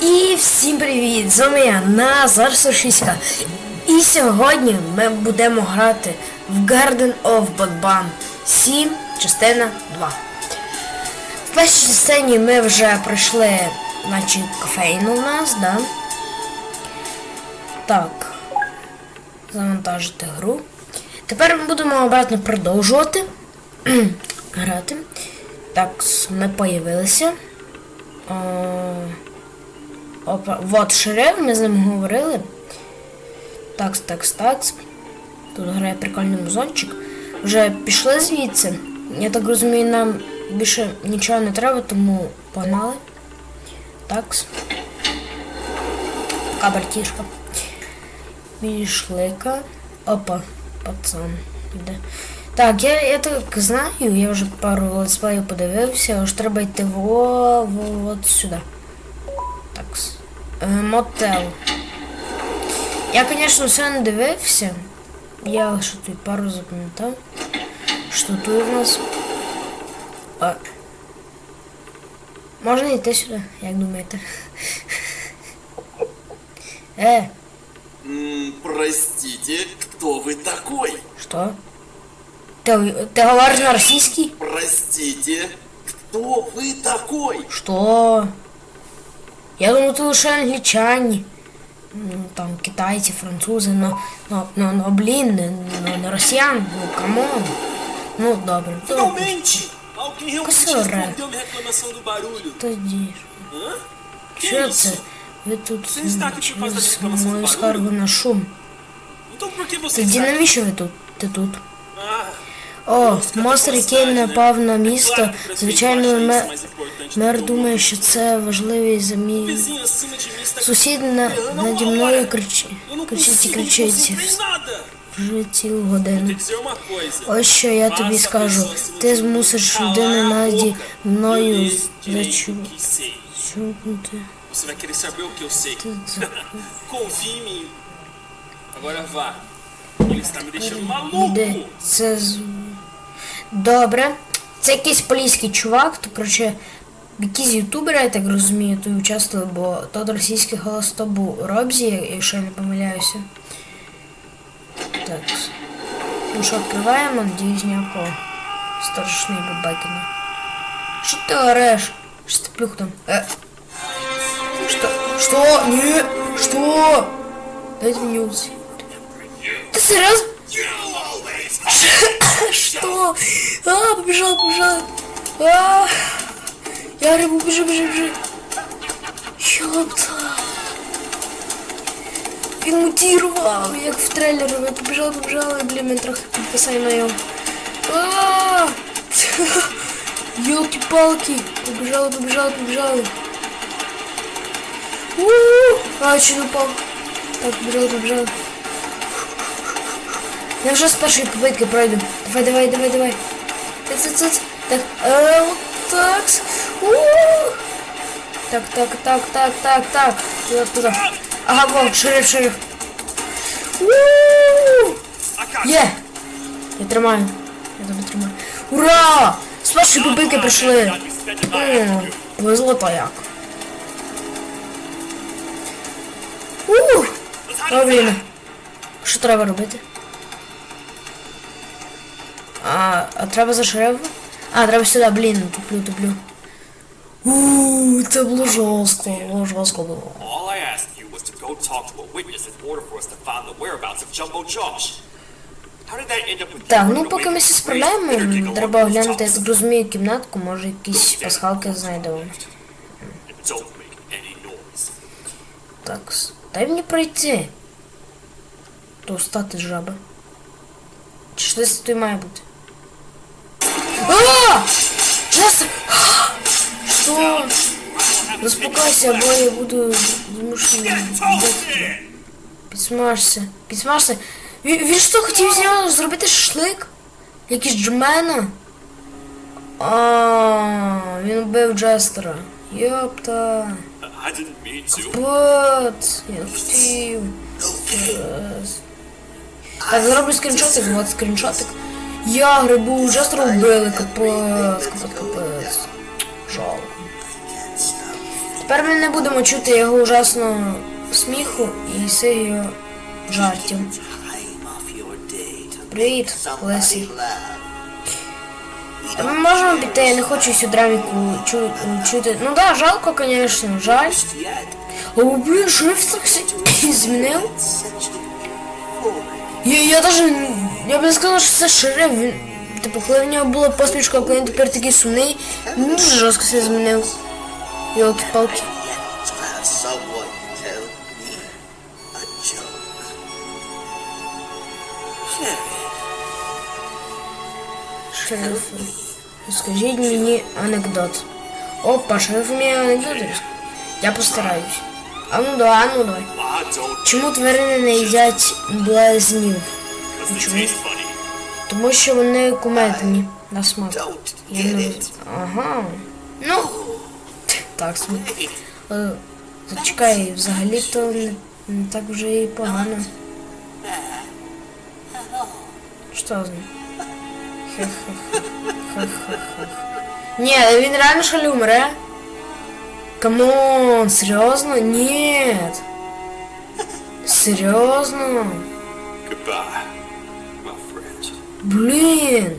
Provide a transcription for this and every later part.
І всім привіт! З вами я Назар Сушиська. І сьогодні ми будемо грати в Garden of Badban 7, частина 2. В першій частині ми вже пройшли, значить, кофейну у нас, да? Так. Завантажити гру. Тепер ми будемо обратно продовжувати грати. Так, ми появилися. Опа, вот шериф, ми з ним говорили. Такс, такс, такс. Тут грає прикольний музончик. Вже пішли звідси. Я так розумію, нам більше нічого не треба, тому погнали. Такс. Пока братішка. Пішлика. Опа, пацан. Іде. Так, я, я так знаю, я вже пару летсплеїв подивився, аж треба йти во, во, от сюди. Так. Е, мотел. Я, звісно, все не дивився. Я лише тут пару запам'ятав. Що тут у нас? А... Можна йти сюди, як думаєте? Е, М, Простите, кто вы такой? що? Ти, ти говориш на російській? Простите, кто вы такой? Что? Я думаю, тут лише англічані. Ну, там китайці, французи, но, но, но, но блін, не, не, не росіян, ну камон. Ну добре, то Finalmente! Alguém realmente Косора. respondeu minha reclamação do barulho. тоді. ж. Hã? Que Що це? isso? Ви тут Це ж так, і чи пазда з рекламація мою барулю? скаргу на шум. Então por que você Тоді está... навіщо ви тут? Ти тут? Ah, О, монстр, який напав на місто, звичайно, мер, думає, що це важливий está Сусід на, наді мною кричить, кричить і кричить вже цілу годину. Ось що я тобі скажу. Ти змусиш людину наді мною Eu direito зачу... que sei. чукнути. Você vai querer saber o que eu sei. Tudo. Confie em mim. Agora vá. Ele está me deixando maluco. Добре. Це якийсь поліський чувак, то коротше, якісь ютубери, я так розумію, й участвували, бо тот російський голос то був Робзі, якщо я не помиляюся. Так. Ну що, відкриваємо, надіюсь, ніякого страшний бабакіна. Що ти ореш? Що ти плюх там? Е. Что? Что? Не! Что? Дайте мне уйти. Ты серьезно? Что? А, побежал, побежал. А, я рыбу, бежи, бежи, бежи. Ёпта. Він мутірував, як в трейлері. Я побежал, побежал, і, блін, він трохи підписає на його. А! Ёлки-палки. Побежала, побежала, побежала. У-у-у! А, чуть не упал. Так, побежала, побежала. Я вже з першої попитки пройду. Давай, давай, давай, давай. Ц, ц, ц. Так, вот так. У-у-у. Так, так, так, так, так, так. Туда, туда. Ага, вон, шериф, шериф. Є! Я тримаю. Я тебе тримаю. Ура! З першої попитки прийшли. О, повезло то як. Ух! О. Що треба робити? А, а треба за шерифа? А, треба сюди, блін, туплю, туплю. Ууу, це було жорстко, було жорстко було. All I asked you was to go talk to a witness in order for us to find the whereabouts of Jumbo Josh. Так, ну поки ми все справляємо, треба оглянути, я так розумію, кімнатку, може якісь пасхалки знайдемо. Так, дай мені пройти. То встати з жаби. Чи щось тут має бути? Що? Заспокойся, або я буду вбити. Підсмажся. Підсмажся. Він, що хотів з нього зробити шашлик? Якийсь джмена? А, він вбив Джестера. Йопта. Вот, я хотів. Так, зроблю скріншотик, вот скріншотик. Я грибу вже зробили, капець, капець, капець. Жалко. Тепер ми не будемо чути його ужасного сміху і сирію жартів. Привіт, Лесі. Ми можемо піти, я не хочу цю драміку чу, чути. Ну да, жалко, звісно, жаль. О, блін, шрифт так змінив. Я, я даже, я б не сказала, що це шрифт. Типу, коли в нього була посмішка, коли він тепер такий сумний, він дуже жорстко все змінив. Sheriff, Шериф, скажіть мені анекдот. Опа, шериф анекдоти. розказати. Я постараюсь. А ну давай, а ну давай. Чому тварини не їдять блазнів? Чому? Тому що вони кумедні на смак. Я не... Ага. Ну. Так, смак. Е, Зачекай, взагалі-то не, не так вже і погано. Що з ним? Хе-хе-хе. Ні, він реально що ли умре? Камон, серйозно? Ні. Серйозно? Goodbye, my friend. Блин.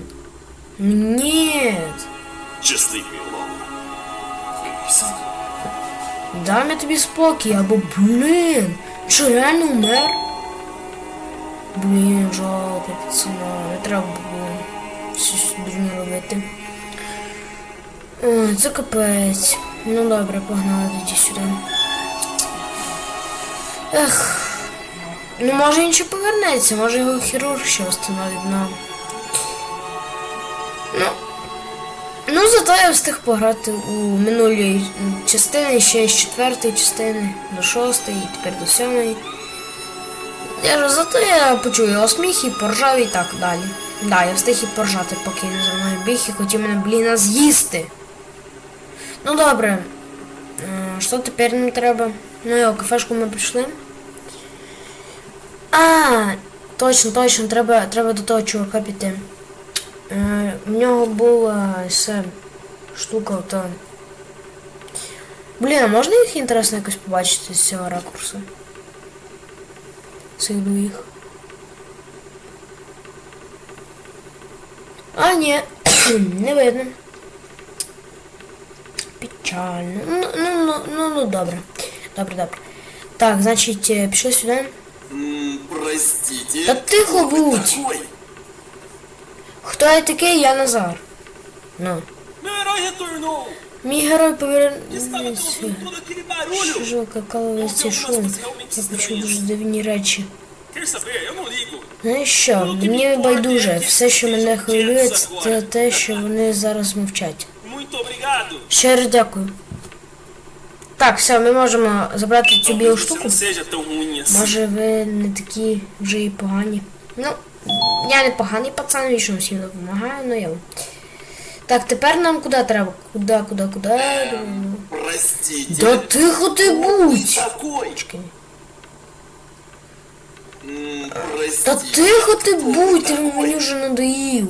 Нет. Just leave me alone. Please. Дам я тобі спокій, або блін. Що, реально умер? Блін, жалко, пацана. Не треба було щось дурне робити. Ой, це капець. Ну добре, погнали тоді сюди. Ех. Ну може він ще повернеться, може його хірург ще встановить нам. Ну. Ну, зато я встиг пограти у минулій частини, ще з четвертої частини до шостої, і тепер до сьомої. Я ж зато я почув його сміх і поржав і так далі. Да, я встиг і поржати, поки він за мною біг і хотів мене, блін, з'їсти. Ну добре. Е, Що тепер нам треба? Ну його кафешку ми прийшли. А, точно, точно, треба, треба до того чувака піти. Е, в нього була ця штука то. Блін, а можна їх інтересно якось побачити з цього ракурсу? Цих двоїх. А, ні, не видно. Печально. Ну, ну, ну, ну, ну, добре. Добре, добре. Так, значить, е, пішли сюди. М, Простите. Да тихо кто вы будь. такой? Хто я такий? Я Назар. Ну. Мій герой повернувся. коли цей шум. Я почув дуже дивні речі. Ligo. Знаєш що, мені байдуже. Все, що мене хвилює, це те, що вони зараз мовчать. Щиро дякую. Так, все, ми можемо забрати цю білу штуку. Може ви не такі вже і погані. Ну, я не поганий пацан, вічно всім допомагаю, ну я. Так, тепер нам куди треба? Куди, куди, куди? Простите. Да тихо ти будь! М, Та тихо ти будь, ти мені вже надоїв.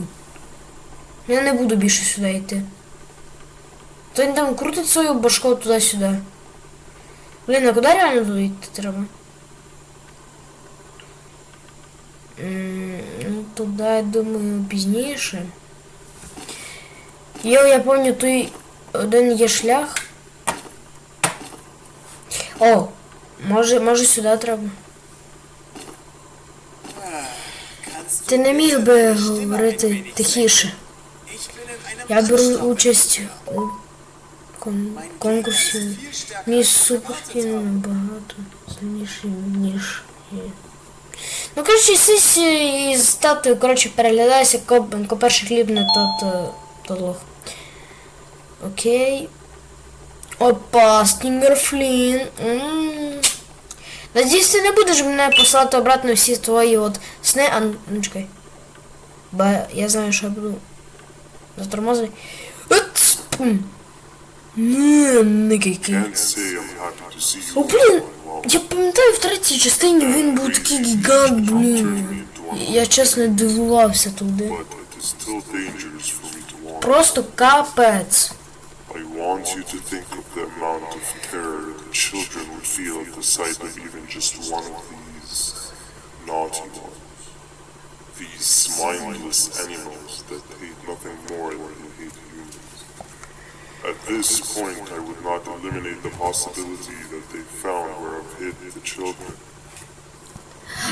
Я не буду більше сюди йти. То він там крутить свою башку туди-сюди. Блін, а куди реально туди йти треба? М, Ну, туди, я думаю, пізніше. Йо, я пам'ятаю, той один є шлях. О, може, може сюди треба. Ти не міг би говорити тихіше. Я беру участь у кон- конкурсі. Мій суперкін набагато сильніший, ніж я. Ну, коротше, сесі із статую, коротше, переглядайся, ко, ко перший хліб на тот, е, лох. Окей. Опа, Стінгерфлін. М. Надіюсь, ти не будеш мене посилати обратно всі твої от сни. А ну, ну чекай. Бо я знаю, що я буду затормозити. От. Не, не. О, блін, я пам'ятаю, в третій частині він був такий гігант, блін. Я чесно дивувався туди. Me to walk. Просто капець. I want you to think of the amount of terror the children would feel at the sight of even just one of these naughty ones. These mindless animals that hate nothing more than they hate humans. This point, I would not eliminate the possibility that they found where I've hid the children.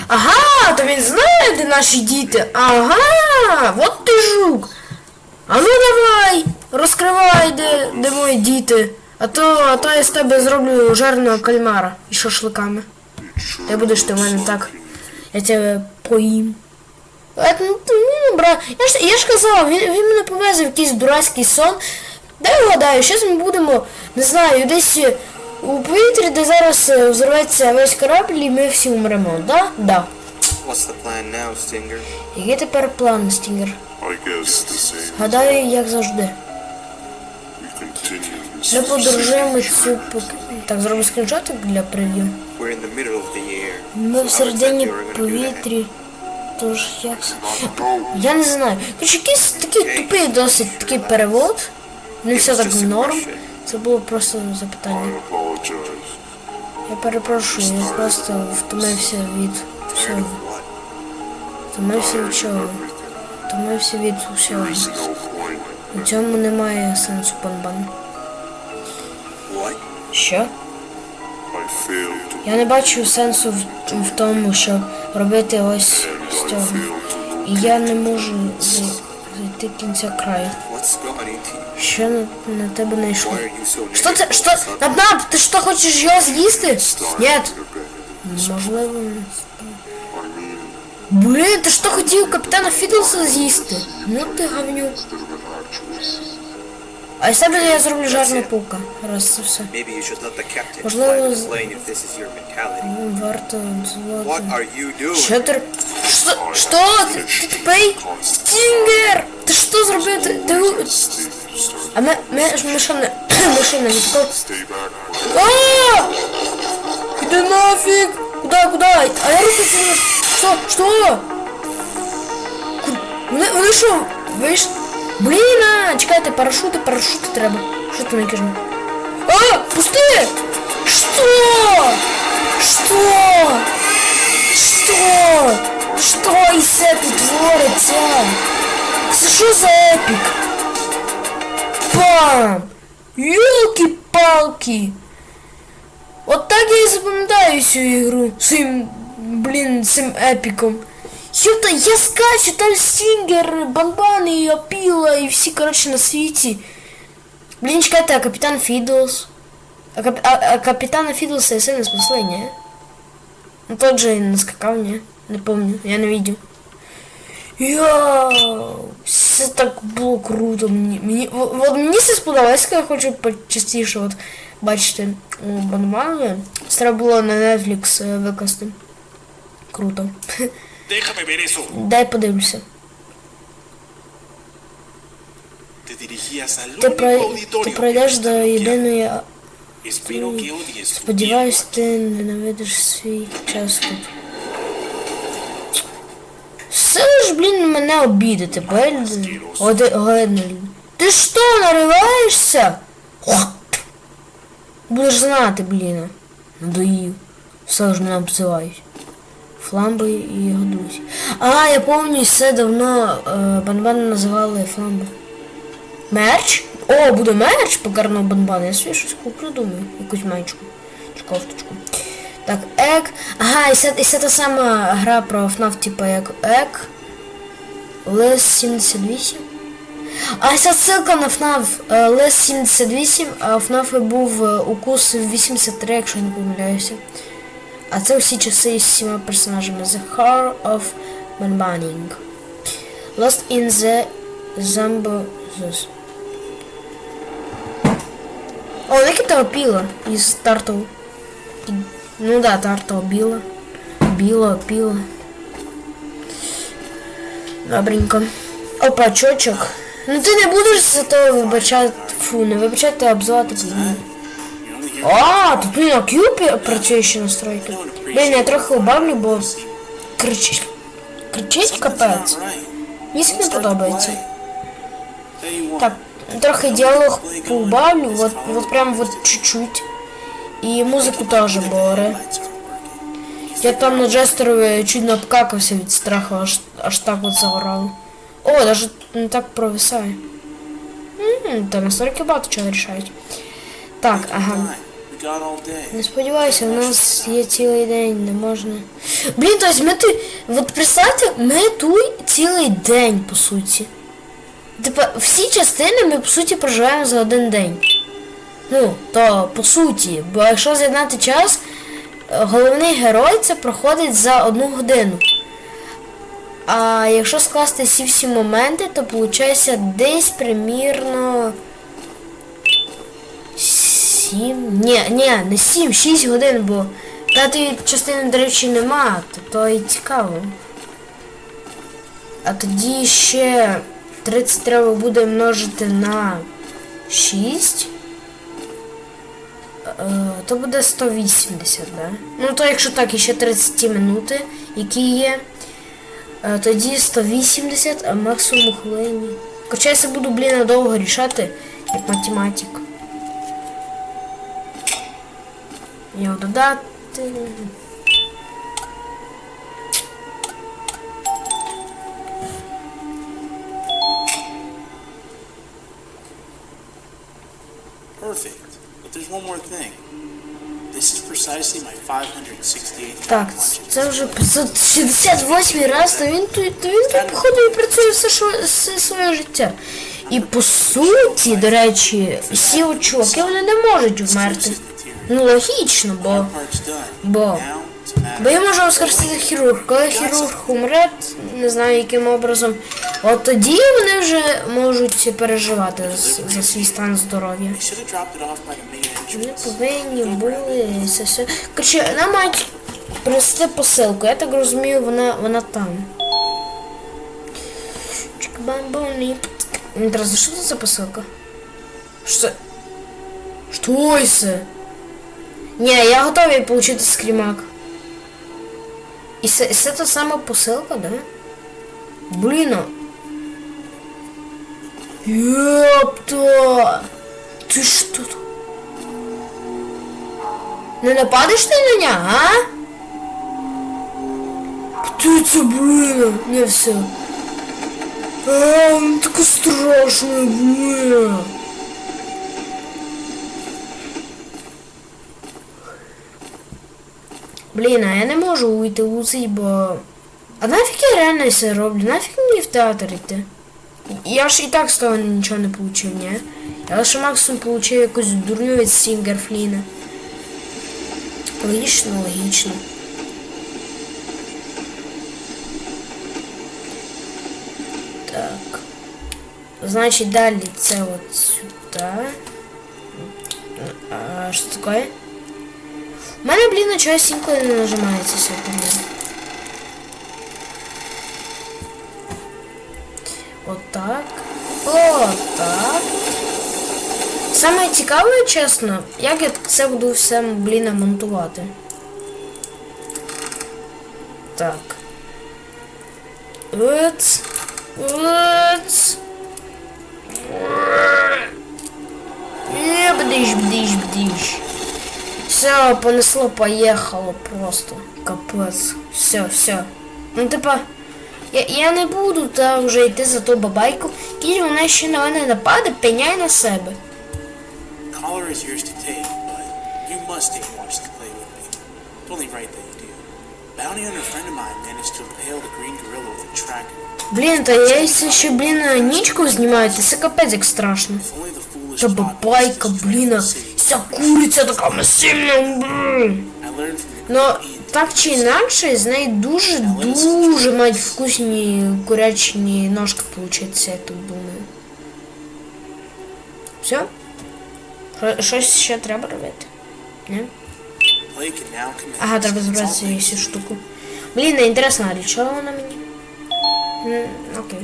Ага, то він знає, де наші діти. Ага, от ти жук. А ну давай, розкривай, де, де мої діти. А то, а то я з тебе зроблю жареного кальмара із шашликами. Ти будеш ти в мене так. Я тебе поїм. Е, ну, ти, ну, бра, я ж, я ж казав, він, він мене повезе в якийсь дурацький сон. Дай вгадаю, щось ми будемо, не знаю, десь е, у повітрі, де зараз е, взорветься весь корабль і ми всі умремо, да? Да. What's the plan now, Stinger? Який тепер план, Стінгер? I guess the same. Гадаю, як завжди. We continue this Ми подорожуємо цю пок... Так, зроблю скріншотик для прев'ю. We're in the middle of the air. Ми в середині повітрі. Тож як. Я не знаю. Короче, якийсь такий тупий досить такий перевод. Не все так норм. Це було просто запитання. Я перепрошую, я просто втомився від всього. Втомився від чого? Втомився від. There's. У цьому немає сенсу панбан. What? Що? Я не бачу сенсу в, в тому, щоб робити ось з цього. І я не можу зай- зайти кінця краю. Що на, на тебе so Що це? Що? Набнаб, ти що хочеш його з'їсти? Ні. Можливо. Блін, ти що хотів капітана Фідлса з'їсти? Ну ти гавнюк. А з себе я зроблю жарну пука. Раз це все. Maybe you should let the captain Можливо, fly the з- plane if this is your mentality. Ну, варто What дозволити. are you doing? Що ти... Що? Що? Ти, ти тупий? Стінгер! Ти що зробив? Ти... ти... Stay, start. А ми... Ми, ми що не... Ми що не відколи? Stay back. boy. А! Иди нафиг! Куда, куда? А я руку сильно... Что? Что? Ку- Вони, вони що? Ви ж... Блін, а, чекайте, парашути, парашути треба. Що ти не кажеш? А, пусти! Что? Что? Что? Що із це тут твориться? Це що за епік? Пам! Ёлки-палки! От так я і запам'ятаю цю ігру цим, блін, цим епіком. Що-то я скачу, там Стінгер, Банбан і Опіла і всі, коротше, на світі. Блін, чекайте, а капітан Фідлс? А, кап... а, а капітана Фідлса сильно спасли, ні? Ну тот же не скакав, ні? Не помню, я не видел. Йоу, це так було круто. Мені, мені, о- от мені це сподобалось, я хочу почастіше от, бачити у Банмана. Це треба було на Netflix е, викласти. Круто. Déjame ver eso. Дай подивлюся. Ти, auditorio ти пройдеш до єдиної. Сподіваюсь, ти ненавидиш свій час тут. Все ж, блін, мене обідати, правильно? Огидно. Ти що, нариваєшся? Будеш знати, блін. Надоїв. Все ж мене обзивають. Фламби і друзі. А, я пам'ятаю, це давно е, Банбан називали фламби. Мерч? О, буде мерч по карну банбану. Я собі щось куплю, думаю. Якусь маєчку. Чи кофточку. Так, ек. Ага, і це, і це та сама гра про FNAF, типа як ек. Лес 78. А ця ссылка на FNAF е, Лес 78, а FNAF був е, укус 83, якщо я не помиляюся. А це всі часи з всіма персонажами. The Heart of Banbanning. Lost in the Zambozos. О, Никита опіла із Тартов. Ну да, Тарта біла. Біла, опіла. Добренько. Опа, чочок. Ну ти не будеш за то вибачати. Фу, не вибачати, а обзивати. А, тут і на кюпі працює ще настройки. Блін, я трохи убавлю, бо кричить. Кричить капець. Мені це не подобається. Так, трохи діалог поубавлю, вот, вот прям вот чуть-чуть. І музику теж боре. Lights aren't working. Я там на Джестерові чуть не обкакався від страху, аж, аж так от загорало. О, даже не так провисає. Ммм, та настільки багато чого рішають. Так, ага. Не сподіваюся, у нас є цілий день, не можна. Блін, тобто ми тут. От представте, ми тут цілий день, по суті. Типа, всі частини ми по суті проживаємо за один день. Ну, то по суті, бо якщо з'єднати час, е, головний герой це проходить за одну годину. А якщо скласти всі всі моменти, то виходить десь примірно. Сім. Ні, ні, не сім, шість годин, бо п'ятої частини, до речі, нема, то, і цікаво. А тоді ще 30 треба буде множити на 6. Е, то буде 180, да? Ну то якщо так, і ще 30 минути, які є. Е, тоді 180, а максимум хвилині. Хоча я це буду, блін, довго рішати, як математик. Його додати. Perfect. But there's one more thing. This is precisely my 568th Так, це вже show. 568 раз, то він тут, то він тут, походу, і працює все, що, все своє життя. І по суті, до речі, всі чуваки вони не можуть вмерти. Ну логічно, бо. Бо. Бо я можу воскресити хірург. Коли хірург умре, не знаю яким образом, от тоді вони вже можуть переживати за свій стан здоров'я. Вони повинні були це все. Короче, нам мають принести посилку. Я так розумію, вона, вона там. Інтересно, що це за посилка? Що це? Що це? Ні, я готовий отримати скрімак. І це, це та сама посилка, да? Блін. а. Ёпта! Ти що тут? Не нападеш ти на нього, а? Хто це, блін? Не все. А, ну таке страшне, блін. Блін, а я не можу уйти цей, бо... А нафіг я реально це роблю? Нафіг мені в театр йти? Я ж і так з того нічого не получив, ні? Я лише максимум получив якусь дурню від Сінгерфліна. Логічно, логічно. Так. Значить, далі це от сюди. А що це таке? У мене, блін, чогось інколи не нажимається сьогодні. Отак. Отак. Саме цікаве, чесно, як я це буду все, блін, монтувати. Так. От. От. Бдиш, бдиш, бдиш. Все, понесло, поехало просто. Капець. Все, все. Ну, типа, я, я не буду та вже йти за ту бабайку. Кінь вона ще на мене нападе, пеняй на себе. Блін, та я це ще, блін, нічку знімаю, це капець як страшно. Та бабайка, блін, ця куриця така масивна, the Ну, так чи інакше, з неї дуже, дуже мають вкусні курячні ножки получаться, я так думаю. Все? Що- Щось ще треба робити? Commence. Ага, треба забрати цю штуку. Блін, інтересно, а для чого вона мені? Окей.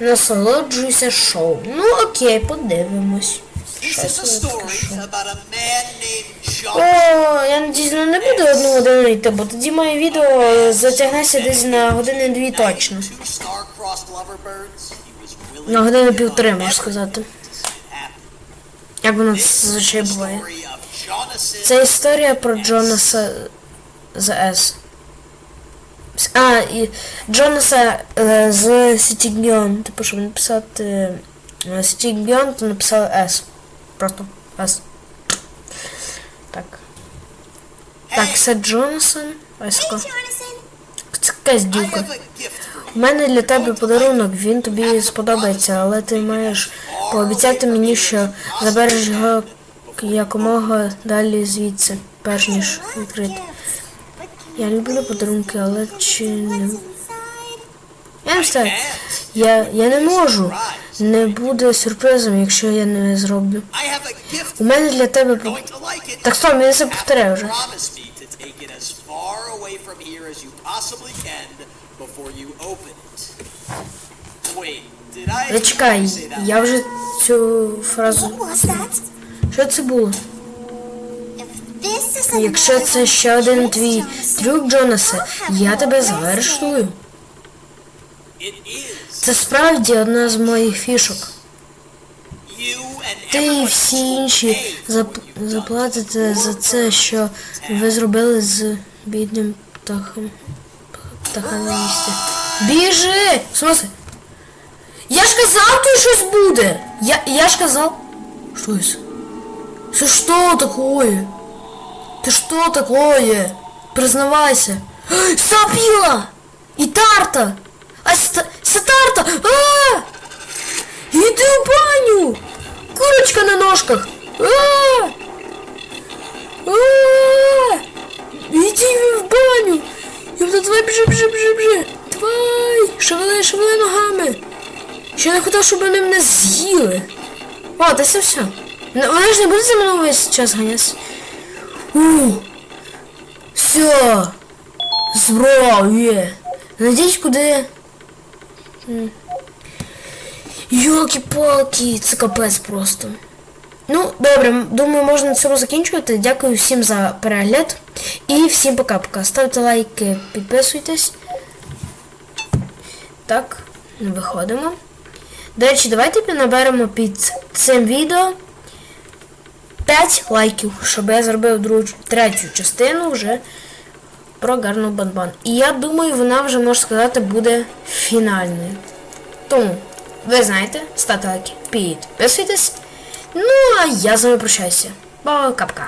Насолоджуйся шоу. Ну окей, подивимось. This Що is це a за таке story шоу? about a man named О, я надіюсь, ну, не буду одну годину йти, бо тоді моє відео затягнеться десь на години-дві точно. На годину півтори, можна сказати. Як воно This зазвичай буває. Це історія про Джонаса з С. А, і Джонаса е, з Сітігбіон. Типу, щоб написати Сітігбіон, то написали С. Просто С. Так. Так, це Джонасон. Це якась дівка. У мене для тебе подарунок, він тобі сподобається, але ти маєш пообіцяти мені, що забереш його якомога далі звідси, перш ніж відкрити. Я люблю подарунки, але чи не. Я не знаю. Я, я не можу. Не буде сюрпризом, якщо я не зроблю. У мене для тебе. Так стоп, я це повторяю вже. Зачекай, я вже цю фразу. Що це було? Якщо це ще один твій трюк, Джонасе, я тебе заарештую. Це справді одна з моїх фішок. Ти і всі інші заплатите за це, що ви зробили з бідним птахом. Птаха на місці. Біжи! В? Я ж казав, тут щось буде! Я, я ж казав. Що це? Це що такое? Ты что такое? Признавайся. Сапила! И Тарта! Сатарта! А! Иди в баню! Курочка на ножках! А! А! Иди в баню! Ёпта, давай біжи, біжи, біжи, біжи! Давай! Шевели, шевели ногами! Ще не хотів, щоб вони мене з'їли. О, та це все. Ну, Вони ж не будуть за мною весь час ганятися. У, все. Зброю є. Надіть куди. Йолки-палки, це капець просто. Ну, добре, думаю, можна на цьому закінчувати. Дякую всім за перегляд. І всім пока-пока. Ставте лайки, підписуйтесь. Так, виходимо. До речі, давайте наберемо під цим відео 5 лайків, щоб я зробив другу, третю частину вже про гарну банбан. І я думаю, вона вже, можна сказати, буде фінальною. Тому, ви знаєте, ставте лайки, підписуйтесь. Ну, а я з вами прощаюся. Пока-пока.